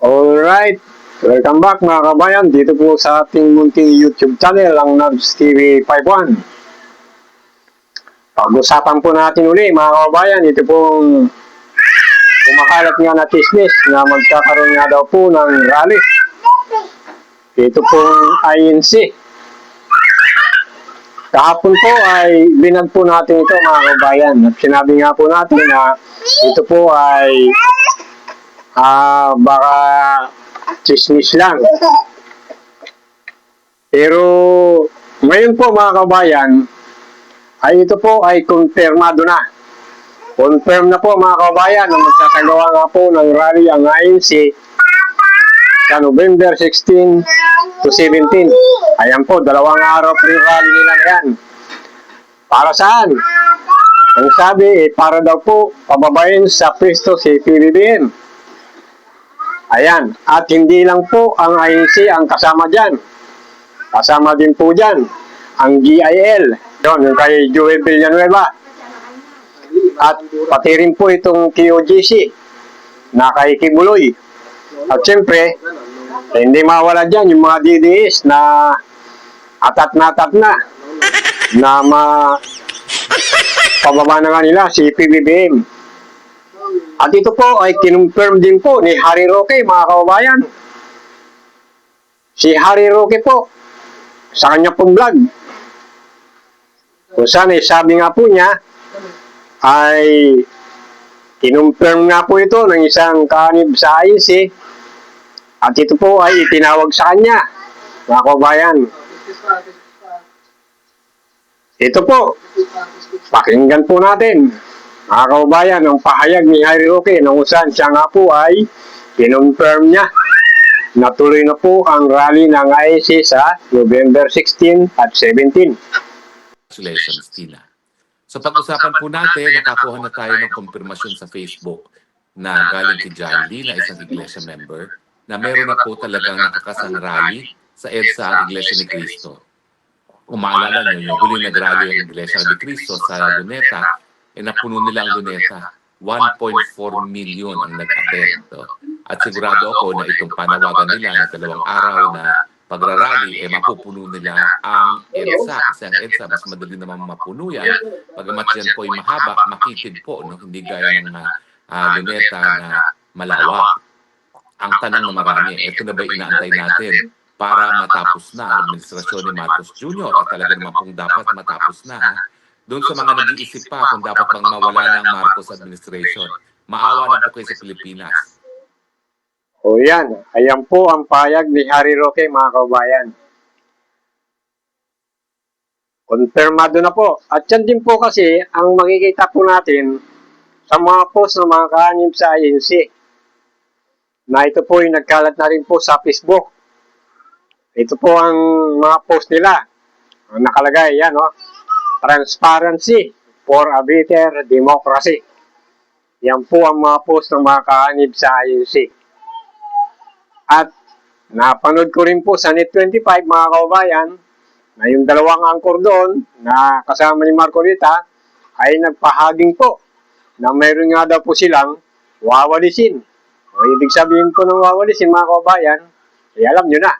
Alright, welcome back mga kabayan. Dito po sa ating munting YouTube channel, ang Narbs TV 51. Pag-usapan po natin uli mga kabayan, ito pong kumakalat nga na chismis na magkakaroon nga daw po ng rally. Ito pong INC. Kahapon po ay binag po natin ito mga kabayan. At sinabi nga po natin na ito po ay Ah, baka chismis lang. Pero ngayon po mga kabayan, ay ito po ay konfirmado na. Confirm na po mga kabayan na magsasagawa nga po ng rally ang INC sa November 16 to 17. Ayan po, dalawang araw yung rally nila yan. Para saan? Ang sabi, eh, para daw po pababayin sa pwesto si PBBM. Ayan. At hindi lang po ang INC ang kasama dyan. Kasama din po dyan ang GIL. Yun, yung kay Joel Villanueva. At pati rin po itong QGC na kay Kibuloy. At siyempre, hindi mawala dyan yung mga DDS na atat na atat na na ma pababa na nga nila si PBBM. At ito po ay kinonfirm din po ni Harry Roque, mga kababayan. Si Harry Roque po, sa kanya pong vlog, kung saan ay sabi nga po niya, ay kinonfirm nga po ito ng isang kanib sa IC, at ito po ay itinawag sa kanya, mga kababayan. Ito po, pakinggan po natin. Mga kababayan, ang pahayag ni Harry Roque na kung saan siya nga po ay kinonfirm niya na tuloy na po ang rally ng IEC sa November 16 at 17. Congratulations, Tina. Sa pag-usapan po natin, nakakuha na tayo ng konfirmasyon sa Facebook na galing kay John Lee na isang iglesia member na meron na po talagang nakakasang rally sa EDSA ang Iglesia ni Cristo. Kung maalala nyo, yung huli nag-rally ang Iglesia ni Cristo sa Luneta, eh napuno nila ang Luneta. 1.4 million ang nag-attend. At sigurado ako na itong panawagan nila ng dalawang araw na pagrarally, eh mapupuno nila ang EDSA. Kasi ang EDSA, mas madali naman mapuno yan. Pagamat yan po ay mahaba, makitid po, no? hindi gaya ng uh, luneta na malawak. Ang tanong na marami, ito na ba inaantay natin para matapos na ang administrasyon ni Marcos Jr. at talaga naman pong dapat matapos na. Ha? Doon sa mga nag-iisip pa kung dapat bang mawala ng Marcos administration, maawa na po kayo sa Pilipinas. O yan, ayan po ang payag ni Harry Roque, mga kababayan. Konfirmado na po. At yan din po kasi ang makikita po natin sa mga post ng mga kaanib sa INC. Na ito po yung nagkalat na rin po sa Facebook. Ito po ang mga post nila. Ang nakalagay, yan o. Transparency for a better democracy. Yan po ang mga post ng mga kaanib sa INC. At napanood ko rin po sa Net25 mga kaubayan na yung dalawang angkor doon na kasama ni Marco Rita ay nagpahaging po na mayroon nga daw po silang wawalisin. O ibig sabihin po ng wawalisin mga kaubayan, ay alam nyo na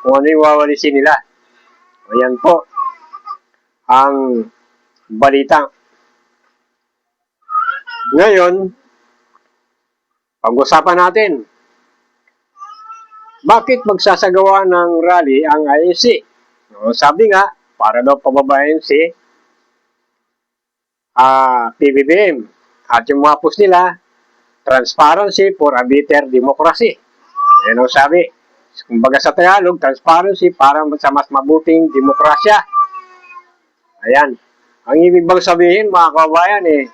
kung ano yung wawalisin nila. O yan po ang balita. Ngayon, pag-usapan natin, bakit magsasagawa ng rally ang IEC? Sabi nga, para daw pababayin si ah PBBM. At yung mga post nila, transparency for a better democracy. Yan ang sabi. Kumbaga sa Tagalog, transparency para sa mas mabuting demokrasya. Ayan. Ang ibig bang sabihin, mga kabayan, eh,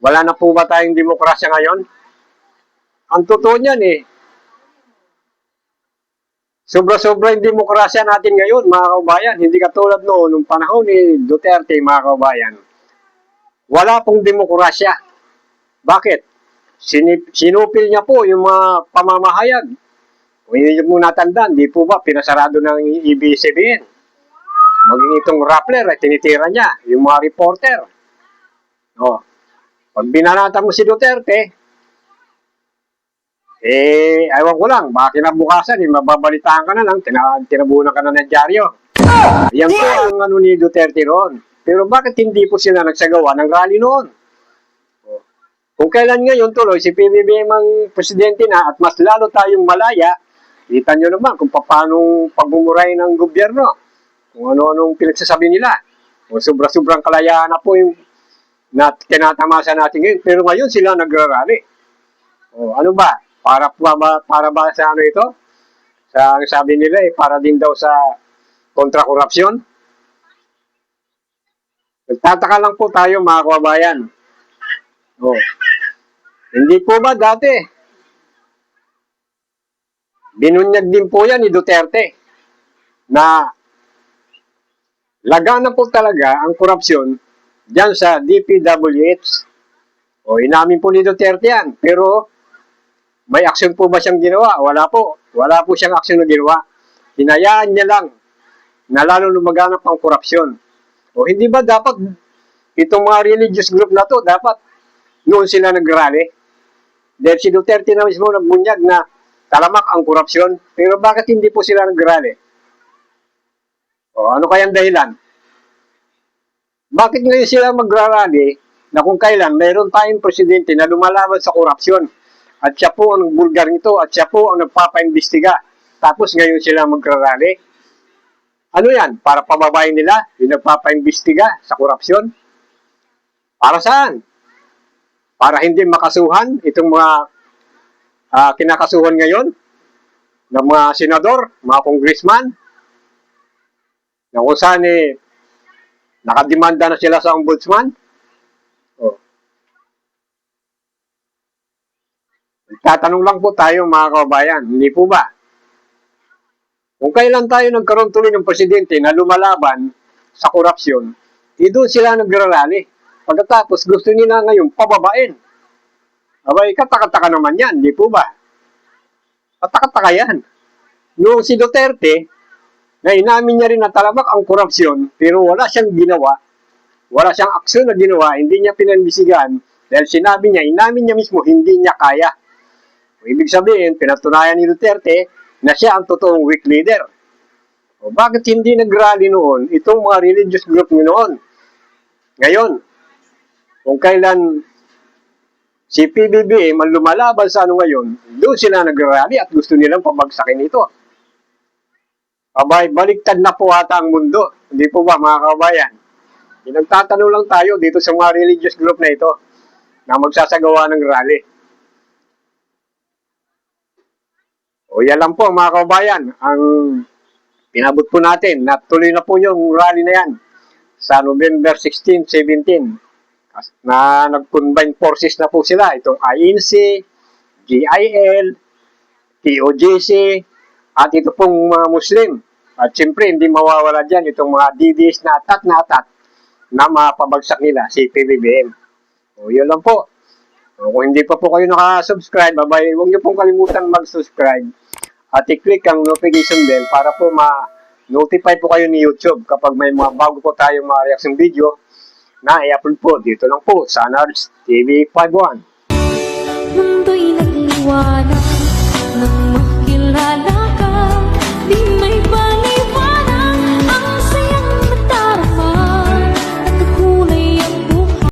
wala na po ba tayong demokrasya ngayon? Ang totoo niyan, eh, Sobra-sobra yung demokrasya natin ngayon, mga kaubayan. Hindi katulad noon, nung panahon ni Duterte, mga kaubayan. Wala pong demokrasya. Bakit? Sinip, sinupil niya po yung mga pamamahayag. Kung niyo po natandaan, di po ba pinasarado ng EBCBN? Maging itong Rappler, ay tinitira niya, yung mga reporter. O, pag binanata mo si Duterte, Eh, ayaw ko lang, baka kinabukasan, eh, mababalitaan ka na lang, tina, tinabunan ka na ng dyaryo. Yan po ang ano ni Duterte noon. Pero bakit hindi po sila nagsagawa ng rally noon? Kung kailan ngayon tuloy, si PBBM ang presidente na at mas lalo tayong malaya, kita nyo naman kung paano pagmumuray ng gobyerno, kung ano-anong pinagsasabi nila. O sobra-sobrang kalayaan na po yung na tinatamasa natin ngayon. Pero ngayon sila nagrarally. O ano ba? Para, ba para ba sa ano ito? Sa ang sabi nila eh, para din daw sa kontra-korupsyon. Nagtataka lang po tayo mga kababayan. Oh. Hindi po ba dati? Binunyag din po yan ni Duterte na lagana po talaga ang korupsyon diyan sa DPWH. O inamin po ni Duterte yan. Pero may aksyon po ba siyang ginawa? Wala po. Wala po siyang aksyon na ginawa. Hinayaan niya lang na lalo lumaganap ang korupsyon. O hindi ba dapat itong mga religious group na to, dapat noon sila nagrally? Dahil si Duterte na mismo nagbunyag na talamak ang korupsyon. Pero bakit hindi po sila nagrally? O ano kayang dahilan? Bakit ngayon sila magrarally na kung kailan mayroon tayong presidente na lumalaban sa korupsyon at siya po ang bulgar nito at siya po ang nagpapaimbestiga. Tapos ngayon sila magrarally. Ano yan? Para pababayin nila yung nagpapaimbestiga sa korupsyon? Para saan? Para hindi makasuhan itong mga ah, kinakasuhan ngayon ng mga senador, mga congressman, na kung saan eh, nakademanda na sila sa ombudsman. Oh. Tatanong lang po tayo mga kababayan, hindi po ba? Kung kailan tayo nagkaroon tuloy ng presidente na lumalaban sa korupsyon, eh doon sila nagrarally. Pagkatapos gusto nila ngayon pababain. Abay, katakataka naman yan, di po ba? Katakataka yan. Noong si Duterte, na inamin niya rin na talamak ang korupsyon, pero wala siyang ginawa, wala siyang aksyon na ginawa, hindi niya pinanbisigan, dahil sinabi niya, inamin niya mismo, hindi niya kaya. O, ibig sabihin, pinatunayan ni Duterte na siya ang totoong weak leader. O, bakit hindi nag-rally noon itong mga religious group noon? Ngayon, kung kailan si PBBM ang lumalaban sa ano ngayon, doon sila nag-rally at gusto nilang pabagsakin ito. Abay, baliktad na po ata ang mundo. Hindi po ba mga kabayan? Pinagtatanong lang tayo dito sa mga religious group na ito na magsasagawa ng rally. O yan lang po mga kabayan, ang pinabot po natin na tuloy na po yung rally na yan sa November 16, 17 na nag-combine forces na po sila. Itong INC, GIL, TOJC, at ito pong mga Muslim. At siyempre, hindi mawawala dyan itong mga DDS na atat na atat na mapabagsak nila, si PBBM. O, yun lang po. O, kung hindi pa po kayo nakasubscribe, babay, huwag niyo pong kalimutan mag-subscribe at i-click ang notification bell para po ma-notify po kayo ni YouTube kapag may mga bago po tayong mga reaction video na i-upload po dito lang po sa Nards TV 51. Mundo'y nagliwanag